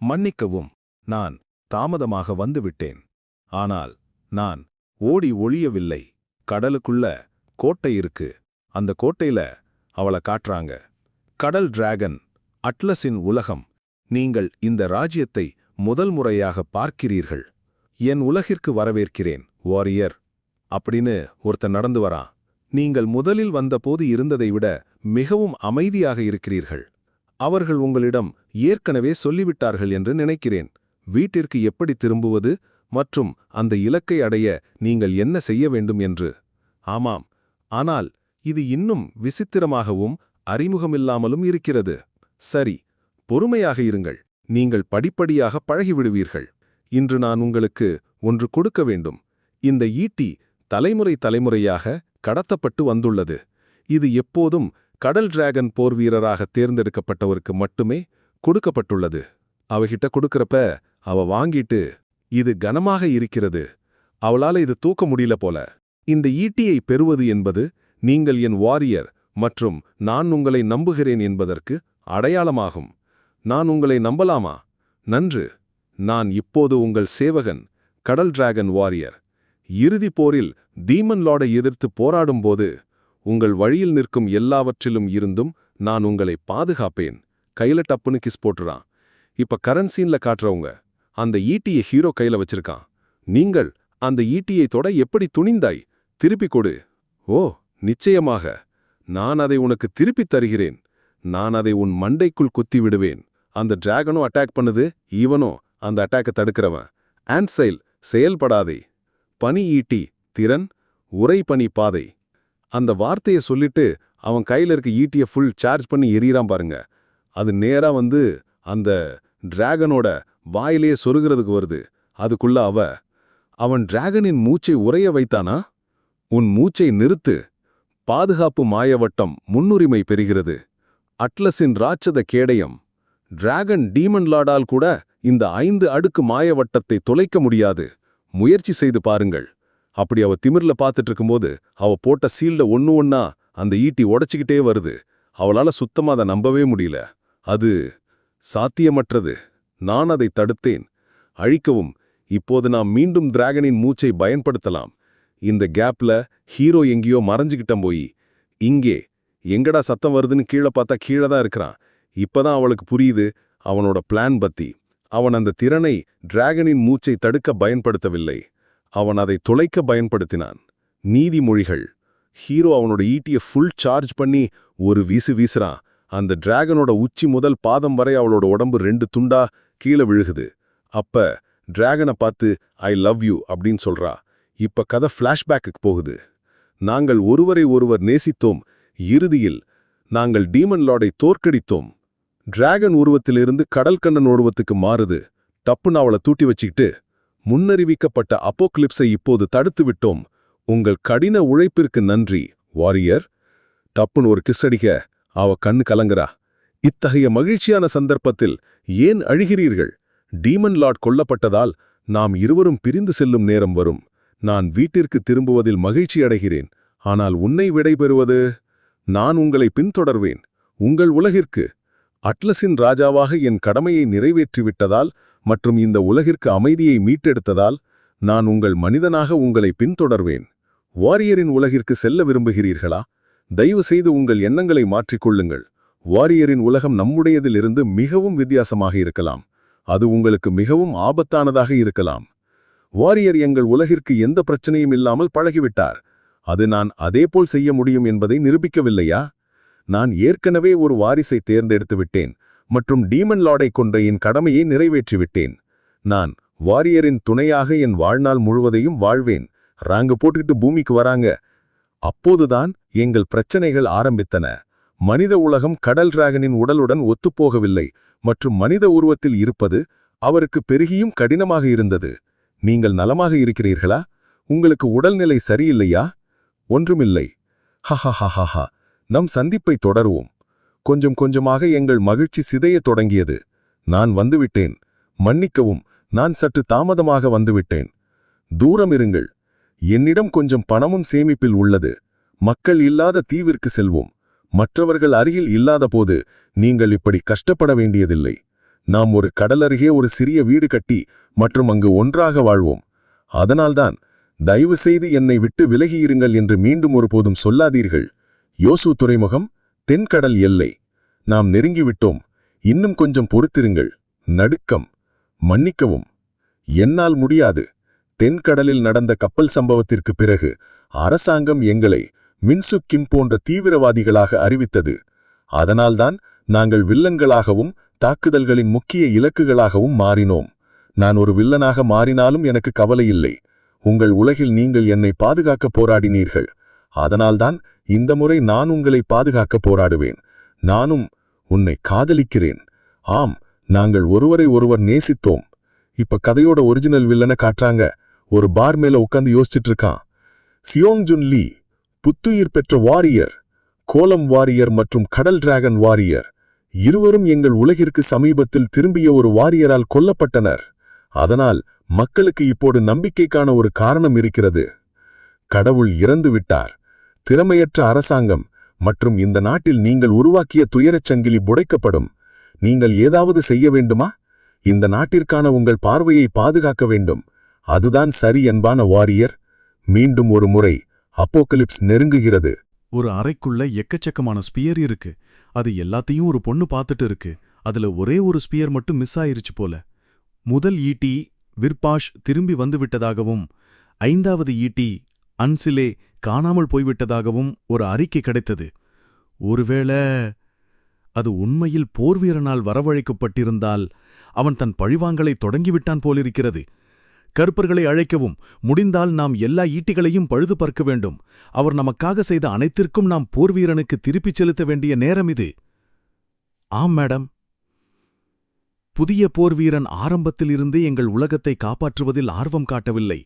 மன்னிக்கவும் நான் தாமதமாக வந்துவிட்டேன். ஆனால் நான் ஓடி ஒளியவில்லை கடலுக்குள்ள கோட்டை இருக்கு. அந்த கோட்டையில அவளை காட்டுறாங்க. கடல் டிராகன் அட்லஸின் உலகம். நீங்கள் இந்த ராஜ்யத்தை முதல் முறையாக பார்க்கிறீர்கள். என் உலகிற்கு வரவேற்கிறேன் வாரியர். அப்படின்னு ஒருத்தன் நடந்து வரான். நீங்கள் முதலில் வந்தபோது இருந்ததை விட மிகவும் அமைதியாக இருக்கிறீர்கள். அவர்கள் உங்களிடம் ஏற்கனவே சொல்லிவிட்டார்கள் என்று நினைக்கிறேன். வீட்டிற்கு எப்படி திரும்புவது மற்றும் அந்த இலக்கை அடைய நீங்கள் என்ன செய்ய வேண்டும் என்று. ஆமாம். ஆனால் இது இன்னும் விசித்திரமாகவும் அறிமுகமில்லாமலும் இருக்கிறது. சரி பொறுமையாக இருங்கள். நீங்கள் படிப்படியாக பழகிவிடுவீர்கள். இன்று நான் உங்களுக்கு ஒன்று கொடுக்க வேண்டும். இந்த ஈட்டி தலைமுறை தலைமுறையாக கடத்தப்பட்டு வந்துள்ளது. இது எப்போதும் கடல் டிராகன் போர் வீரராக தேர்ந்தெடுக்கப்பட்டவருக்கு மட்டுமே கொடுக்கப்பட்டுள்ளது. அவகிட்ட கொடுக்கறப்ப அவ வாங்கிட்டு இது கனமாக இருக்கிறது. அவளால இது தூக்க முடியல போல. இந்த ஈட்டியை பெறுவது என்பது நீங்கள் என் வாரியர் மற்றும் நான் உங்களை நம்புகிறேன் என்பதற்கு அடையாளமாகும். நான் உங்களை நம்பலாமா? நன்று. நான் இப்போது உங்கள் சேவகன் கடல் டிராகன் வாரியர். இறுதிப் போரில் தீமன் லார்டை எதிர்த்து போராடும்போது உங்கள் வழியில் நிற்கும் எல்லாவற்றிலும் இருந்தும் நான் உங்களை பாதுகாப்பேன். கையில டப்புன்னு கிஸ் போட்டுறான். இப்ப கரண்ட் சீன்ல காட்டுறவங்க அந்த ஈட்டியை ஹீரோ கையில வச்சிருக்கான். நீங்கள் அந்த ஈட்டியை தொட எப்படி துணிந்தாய்? திருப்பிக் கொடு. ஓ நிச்சயமாக. நான் அதை உனக்கு திருப்பித் தருகிறேன். நான் அதை உன் மண்டைக்குள் குத்தி விடுவேன். அந்த டிராகனும் அட்டாக் பண்ணுது ஈவனோ அந்த அட்டாக்கை தடுக்கிறவன். ஆன்சைல் செயல்படாதே. பனி ஈட்டி திறன் உரை பனி பாதை. அந்த வார்த்தையை சொல்லிட்டு அவன் கையில இருக்க ஈட்டியை ஃபுல் சார்ஜ் பண்ணி எறிகிறான் பாருங்க. அது நேரா வந்து அந்த டிராகனோட வாயிலேயே சொருகிறதுக்கு வருது. அதுக்குள்ள அவ அவன் டிராகனின் மூச்சை உறைய வைத்தானா? உன் மூச்சை நிறுத்து. பாதுகாப்பு மாயவட்டம் முன்னுரிமை பெறுகிறது. அட்லஸின் ராட்சத கேடயம். டிராகன் டீமன் லாடால் கூட இந்த ஐந்து அடுக்கு மாயவட்டத்தை தொலைக்க முடியாது. முயற்சி செய்து பாருங்கள். அப்படி அவ திமிர்ல பார்த்துட்டு இருக்கும்போது அவ போட்ட சீல்ட ஒன்னு ஒன்னா அந்த ஈட்டி உடைச்சுக்கிட்டே வருது. அவளால சுத்தமா அதை நம்பவே முடியல. அது சாத்தியமற்றது. நான் அதை தடுத்தேன். அழிக்கவும் இப்போது நாம் மீண்டும் டிராகனின் மூச்சை பயன்படுத்தலாம். இந்த கேப்ல ஹீரோ எங்கேயோ மறைஞ்சுக்கிட்டம் போய் இங்கே எங்கடா சத்தம் வருதுன்னு கீழே பார்த்தா கீழே தான் இருக்கிறான். இப்பதான் அவளுக்கு புரியுது அவனோட பிளான் பத்தி. அவன் அந்த திறனை டிராகனின் மூச்சை தடுக்க பயன்படுத்தவில்லை. அவன் அதை தொலைக்க பயன்படுத்தினான். நீதிமொழிகள். ஹீரோ அவனோட ஈட்டியை ஃபுல் சார்ஜ் பண்ணி ஒரு வீசு வீசுறான். அந்த டிராகனோட உச்சி முதல் பாதம் வரை அவளோட உடம்பு ரெண்டு துண்டா கீழே விழுகுது. அப்ப டிராகனை பார்த்து ஐ லவ் யூ அப்படின்னு சொல்றா. இப்ப கதை ஃப்ளாஷ்பேக்குக்கு போகுது. நாங்கள் ஒருவரை ஒருவர் நேசித்தோம். இறுதியில் நாங்கள் டீமன் லாடை தோற்கடித்தோம். டிராகன் உருவத்திலிருந்து கடல்கண்ணன் உருவத்துக்கு மாறுது. டப்புன்னு அவளை தூட்டி வச்சுக்கிட்டு முன்னறிவிக்கப்பட்ட அப்போக்லிப்ஸை இப்போது தடுத்துவிட்டோம். உங்கள் கடின உழைப்பிற்கு நன்றி வாரியர். டப்புன்னு ஒரு கிஸ்ஸடிக்க அவ கண்ணு கலங்குறா. இத்தகைய மகிழ்ச்சியான சந்தர்ப்பத்தில் ஏன் அழுகிறீர்கள்? டீமன் லார்ட் கொல்லப்பட்டதால் நாம் இருவரும் பிரிந்து செல்லும் நேரம் வரும். நான் வீட்டிற்கு திரும்புவதில் மகிழ்ச்சி அடைகிறேன். ஆனால் உன்னை விடைபெறுவது? நான் உங்களை பின்தொடர்வேன். உங்கள் உலகிற்கு அட்லஸின் ராஜாவாக என் கடமையை நிறைவேற்றிவிட்டதால் மற்றும் இந்த உலகிற்கு அமைதியை மீட்டெடுத்ததால் நான் உங்கள் மனிதனாக உங்களை பின்தொடர்வேன். வாரியரின் உலகிற்கு செல்ல விரும்புகிறீர்களா? தயவு செய்து உங்கள் எண்ணங்களை மாற்றிக்கொள்ளுங்கள். வாரியரின் உலகம் நம்முடையதிலிருந்து மிகவும் வித்தியாசமாக இருக்கலாம். அது உங்களுக்கு மிகவும் ஆபத்தானதாக இருக்கலாம். வாரியர் எங்கள் உலகிற்கு எந்த பிரச்சனையும் இல்லாமல் பழகிவிட்டார். அது நான் அதேபோல் செய்ய முடியும் என்பதை நிரூபிக்கவில்லையா? நான் ஏற்கனவே ஒரு வாரிசை தேர்ந்தெடுத்து விட்டேன் மற்றும் டீமன் லார்டை கொன்ற என் கடமையை நிறைவேற்றிவிட்டேன். நான் வாரியரின் துணையாக என் வாழ்நாள் முழுவதையும் வாழ்வேன். ராங்கு போட்டுக்கிட்டு பூமிக்கு வராங்க. அப்போதுதான் எங்கள் பிரச்சனைகள் ஆரம்பித்தன. மனித உலகம் கடல் டிராகனின் உடலுடன் ஒத்துப்போகவில்லை. மற்றும் மனித உருவத்தில் இருப்பது அவருக்கு பெருகியும் கடினமாக இருந்தது. நீங்கள் நலமாக இருக்கிறீர்களா? உங்களுக்கு உடல்நிலை சரியில்லையா? ஒன்றுமில்லை. ஹஹஹஹஹா. நம் சந்திப்பை தொடருவோம். கொஞ்சம் கொஞ்சமாக எங்கள் மகிழ்ச்சி சிதையத் தொடங்கியது. நான் வந்துவிட்டேன். மன்னிக்கவும் நான் சற்று தாமதமாக வந்துவிட்டேன். தூரம் இருங்கள். என்னிடம் கொஞ்சம் பணமும் சேமிப்பில் உள்ளது. மக்கள் இல்லாத தீவிற்கு செல்வோம். மற்றவர்கள் அருகில் இல்லாதபோது நீங்கள் இப்படி கஷ்டப்பட வேண்டியதில்லை. நாம் ஒரு கடலருகே ஒரு சிறிய வீடு கட்டி மற்றும் அங்கு ஒன்றாக வாழ்வோம். அதனால்தான் தயவு செய்து என்னை விட்டு விலகியிருங்கள் என்று மீண்டும் ஒருபோதும் சொல்லாதீர்கள். யோசு துறைமுகம் தென்கடல் எல்லை. நாம் நெருங்கிவிட்டோம். இன்னும் கொஞ்சம் பொறுத்திருங்கள். நடுக்கம். மன்னிக்கவும். என்னால் முடியாது. தென்கடலில் நடந்த கப்பல் சம்பவத்திற்கு பிறகு அரசாங்கம் எங்களை மின்சு கிம் போன்ற தீவிரவாதிகளாக அறிவித்தது. அதனால்தான் நாங்கள் வில்லன்களாகவும் தாக்குதல்களின் முக்கிய இலக்குகளாகவும் மாறினோம். நான் ஒரு வில்லனாக மாறினாலும் எனக்கு கவலை இல்லை. உங்கள் உலகில் நீங்கள் என்னை பாதுகாக்க போராடினீர்கள். அதனால்தான் இந்த முறை நான் உங்களை பாதுகாக்க போராடுவேன். நானும் உன்னை காதலிக்கிறேன். ஆம் நாங்கள் ஒருவரை ஒருவர் நேசித்தோம். இப்ப கதையோட ஒரிஜினல் வில்லனை காட்டுறாங்க. ஒரு பார் மேல உட்கார்ந்து யோசிச்சுட்டு இருக்கான் சியோங் ஜுன் லீ புத்துயிர் பெற்ற வாரியர் கோலம் வாரியர் மற்றும் கடல் டிராகன் வாரியர் இருவரும் எங்கள் உலகிற்கு சமீபத்தில் திரும்பிய ஒரு வாரியரால் கொல்லப்பட்டனர். அதனால் மக்களுக்கு இப்போது நம்பிக்கைக்கான ஒரு காரணம் இருக்கிறது. கடவுள் இறந்து விட்டார் திறமையற்ற அரசாங்கம் மற்றும் இந்த நாட்டில் நீங்கள் உருவாக்கிய துயரச் சங்கிலி புடைக்கப்படும். நீங்கள் ஏதாவது செய்ய வேண்டுமா? இந்த நாட்டிற்கான உங்கள் பார்வையை பாதுகாக்க வேண்டும். அதுதான் சரி என்பான வாரியர். மீண்டும் ஒரு முறை அப்போகலிப்ஸ் நெருங்குகிறது. ஒரு அறைக்குள்ள எக்கச்சக்கமான ஸ்பியர் இருக்கு. அது எல்லாத்தையும் ஒரு பொண்ணு பார்த்துட்டு இருக்கு. அதுல ஒரே ஒரு ஸ்பியர் மட்டும் மிஸ் ஆயிருச்சு போல. முதல் ஈட்டி விர்பாஷ் திரும்பி வந்துவிட்டதாகவும் ஐந்தாவது ஈட்டி அன்சிலே காணாமல் போய்விட்டதாகவும் ஒரு அறிக்கை கிடைத்தது. ஒருவேளை அது உண்மையில் போர்வீரனால் வரவழைக்கப்பட்டிருந்தால் அவன் தன் பழிவாங்களை தொடங்கிவிட்டான் போலிருக்கிறது. கருப்பர்களை அழைக்கவும் முடிந்தால் நாம் எல்லா ஈட்டிகளையும் பழுது பார்க்க வேண்டும். அவர் நமக்காக செய்த அனைத்திற்கும் நாம் போர்வீரனுக்கு திருப்பிச் செலுத்த வேண்டிய நேரம் இது. ஆம் மேடம். புதிய போர்வீரன் ஆரம்பத்திலிருந்து எங்கள் உலகத்தை காப்பாற்றுவதில் ஆர்வம் காட்டவில்லை.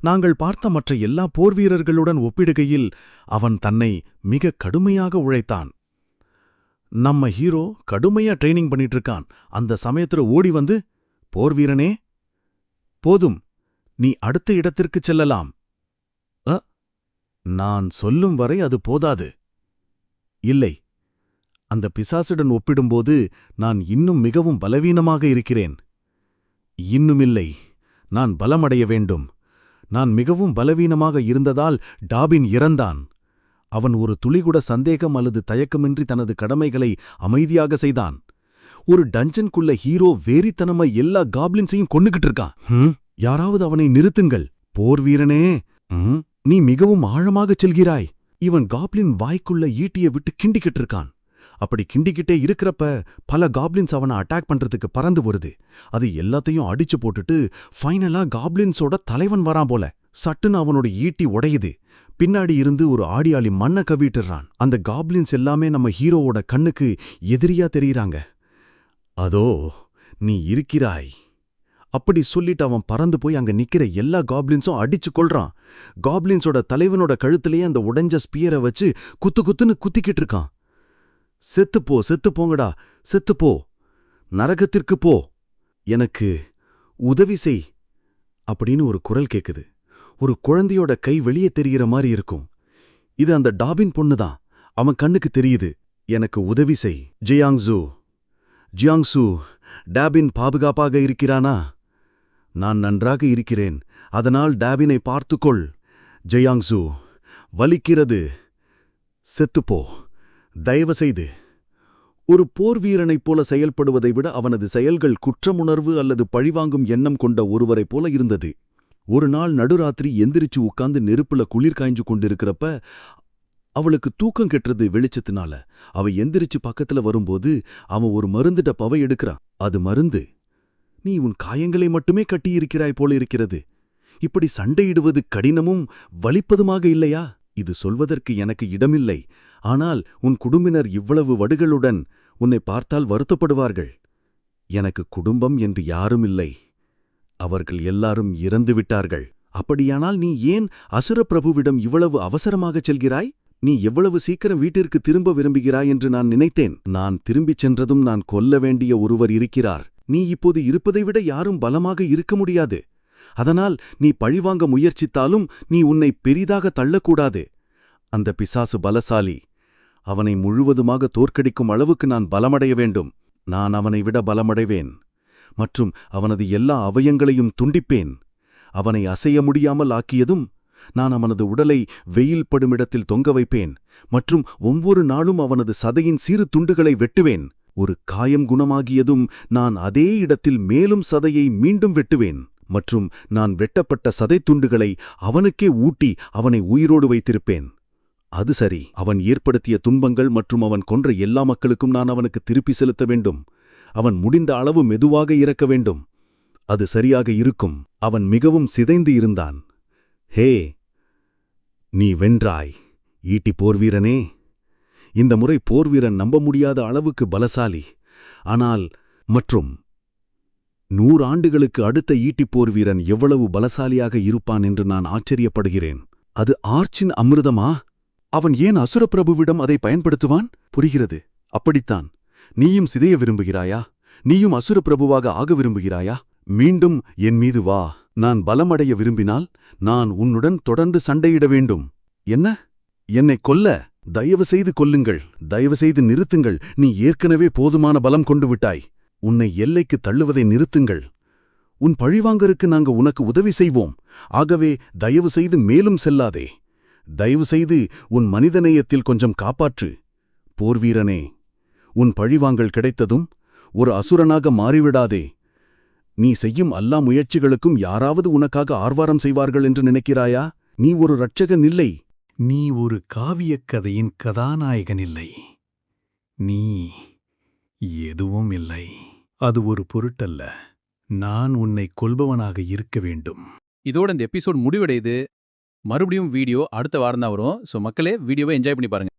நாங்கள் பார்த்த மற்ற எல்லா போர்வீரர்களுடன் ஒப்பிடுகையில் அவன் தன்னை மிக கடுமையாக உழைத்தான். நம்ம ஹீரோ கடுமையா ட்ரைனிங் பண்ணிட்டு இருக்கான் அந்த சமயத்துல ஓடி வந்து போர்வீரனே போதும் நீ அடுத்த இடத்திற்குச் செல்லலாம். அ நான் சொல்லும் வரை அது போதாது. இல்லை அந்த பிசாசுடன் ஒப்பிடும்போது நான் இன்னும் மிகவும் பலவீனமாக இருக்கிறேன். இன்னுமில்லை நான் பலமடைய வேண்டும். நான் மிகவும் பலவீனமாக இருந்ததால் டாபின் இறந்தான். அவன் ஒரு துளிகூட சந்தேகம் அல்லது தயக்கமின்றி தனது கடமைகளை அமைதியாக செய்தான். ஒரு டஞ்சன்குள்ள ஹீரோ வேரித்தனமா எல்லா காப்ளின்ஸையும் கொன்னுகிட்டு இருக்கான். ஹம், யாராவது அவனை நிறுத்துங்கள். போர் வீரனே. நீ மிகவும் ஆழமாகச் செல்கிறாய். இவன் காப்ளின் வாய்க்குள்ள ஈட்டிய விட்டு கிண்டிக்கிட்டு இருக்கான். அப்படி கிண்டிக்கிட்டே இருக்கிறப்ப பல காப்ளின்ஸ் அவனை அட்டாக் பண்றதுக்கு பறந்து வருது. அது எல்லாத்தையும் அடிச்சு போட்டுட்டு ஃபைனலா காப்ளின்ஸோட தலைவன் வரான் போல. சட்டுன்னு அவனோட ஈட்டி உடையுது. பின்னாடி இருந்து ஒரு ஆடியாளி மண்ணை கவிட்டுறான். அந்த காப்ளின்ஸ் எல்லாமே நம்ம ஹீரோவோட கண்ணுக்கு எதிரியா தெரியறாங்க. அதோ நீ இருக்கிறாய். அப்படி சொல்லிட்டு அவன் பறந்து போய் அங்க நிக்கிற எல்லா காப்ளின்ஸும் அடிச்சு கொள்றான் காப்ளின்ஸோட தலைவனோட கழுத்திலேயே அந்த உடைஞ்ச ஸ்பியரை வச்சு குத்து குத்துன்னு குத்திக்கிட்டு இருக்கான். செத்துப்போ செத்துப்போங்கடா செத்துப்போ நரகத்திற்கு போ. எனக்கு உதவி செய் அப்படின்னு ஒரு குரல் கேக்குது. ஒரு குழந்தையோட கை வெளியே தெரிகிற மாதிரி இருக்கும். இது அந்த டாபின் பொண்ணுதான். அவன் கண்ணுக்கு தெரியுது. எனக்கு உதவி செய். ஜியாங்ஸு ஜியாங்ஸு டாபின் பாதுகாப்பாக இருக்கிறானா? நான் நன்றாக இருக்கிறேன். அதனால் டேபினை பார்த்துக்கொள். ஜெயாங்ஸு வலிக்கிறது. செத்துப்போ தயவுசெய்து ஒரு போர் வீரனைப் போல செயல்படுவதை விட அவனது செயல்கள் குற்றமுணர்வு அல்லது பழிவாங்கும் எண்ணம் கொண்ட ஒருவரைப் போல இருந்தது. ஒரு நாள் நடுராத்திரி எந்திரிச்சு உட்கார்ந்து நெருப்புல குளிர் காய்ஞ்சு கொண்டிருக்கிறப்ப அவளுக்கு தூக்கம் கெட்டுறது வெளிச்சத்தினால. அவ எந்திரிச்சு பக்கத்துல வரும்போது அவன் ஒரு மருந்துட பவை எடுக்கிறான். அது மருந்து நீ உன் காயங்களை மட்டுமே கட்டியிருக்கிறாய் போல இருக்கிறது. இப்படி சண்டையிடுவது கடினமும் வலிப்பதுமாக இல்லையா? இது சொல்வதற்கு எனக்கு இடமில்லை. ஆனால் உன் குடும்பினர் இவ்வளவு வடுகளுடன் உன்னை பார்த்தால் வருத்தப்படுவார்கள். எனக்கு குடும்பம் என்று யாரும் இல்லை அவர்கள் எல்லாரும் இறந்து விட்டார்கள். அப்படியானால் நீ ஏன் அசுர பிரபுவிடம் இவ்வளவு அவசரமாகச் செல்கிறாய்? நீ எவ்வளவு சீக்கிரம் வீட்டிற்கு திரும்ப விரும்புகிறாய் என்று நான் நினைத்தேன். நான் திரும்பிச் சென்றதும் நான் கொல்ல வேண்டிய ஒருவர் இருக்கிறார். நீ இப்போது இருப்பதை விட யாரும் பலமாக இருக்க முடியாது. அதனால் நீ பழிவாங்க முயற்சித்தாலும் நீ உன்னை பெரிதாக தள்ளக்கூடாது. அந்த பிசாசு பலசாலி அவனை முழுவதுமாக தோற்கடிக்கும் அளவுக்கு நான் பலமடைய வேண்டும். நான் அவனை விட பலமடைவேன். மற்றும் அவனது எல்லா அவயங்களையும் துண்டிப்பேன். அவனை அசைய முடியாமல் ஆக்கியதும் நான் அவனது உடலை வெயில் படுமிடத்தில் தொங்க வைப்பேன். மற்றும் ஒவ்வொரு நாளும் அவனது சதையின் சிறு துண்டுகளை வெட்டுவேன். ஒரு காயம் குணமாகியதும் நான் அதே இடத்தில் மேலும் சதையை மீண்டும் வெட்டுவேன். மற்றும் நான் வெட்டப்பட்ட சதைத் துண்டுகளை அவனுக்கே ஊட்டி அவனை உயிரோடு வைத்திருப்பேன். அது சரி அவன் ஏற்படுத்திய துன்பங்கள் மற்றும் அவன் கொன்ற எல்லா மக்களுக்கும் நான் அவனுக்கு திருப்பி செலுத்த வேண்டும். அவன் முடிந்த அளவு மெதுவாக இறக்க வேண்டும். அது சரியாக இருக்கும். அவன் மிகவும் சிதைந்து இருந்தான். ஹே நீ வென்றாய். ஈட்டி போர்வீரனே இந்த முறை போர்வீரன் நம்ப முடியாத அளவுக்கு பலசாலி. ஆனால் மற்றும் நூறாண்டுகளுக்கு அடுத்த ஈட்டிப் போர்வீரன் எவ்வளவு பலசாலியாக இருப்பான் என்று நான் ஆச்சரியப்படுகிறேன். அது ஆர்ச்சின் அமிர்தமா? அவன் ஏன் அசுரப்பிரபுவிடம் அதை பயன்படுத்துவான்? புரிகிறது. அப்படித்தான். நீயும் சிதைய விரும்புகிறாயா? நீயும் அசுரப்பிரபுவாக ஆக விரும்புகிறாயா? மீண்டும் என் மீது வா. நான் பலமடைய விரும்பினால் நான் உன்னுடன் தொடர்ந்து சண்டையிட வேண்டும். என்ன? என்னை கொல்ல? தயவு செய்து கொல்லுங்கள். தயவு செய்து நிறுத்துங்கள். நீ ஏற்கனவே போதுமான பலம் கொண்டு விட்டாய். உன்னை எல்லைக்கு தள்ளுவதை நிறுத்துங்கள். உன் பழிவாங்கருக்கு நாங்க உனக்கு உதவி செய்வோம். ஆகவே தயவு செய்து மேலும் செல்லாதே. தயவு செய்து உன் மனிதநேயத்தில் கொஞ்சம் காப்பாற்று. போர்வீரனே உன் பழிவாங்கல் கிடைத்ததும் ஒரு அசுரனாக மாறிவிடாதே. நீ செய்யும் எல்லா முயற்சிகளுக்கும் யாராவது உனக்காக ஆர்வாரம் செய்வார்கள் என்று நினைக்கிறாயா? நீ ஒரு இரட்சகன் இல்லை. நீ ஒரு காவியக் கதையின் கதாநாயகன் இல்லை. நீ எதுவும் இல்லை. அது ஒரு பொருட்டல்ல. நான் உன்னை கொல்பவனாக இருக்க வேண்டும். இதோட இந்த எபிசோட் முடிவடையுது. மறுபடியும் வீடியோ அடுத்த வாரம் தான் வரும். ஸோ மக்களே வீடியோவை என்ஜாய் பண்ணி பாருங்க.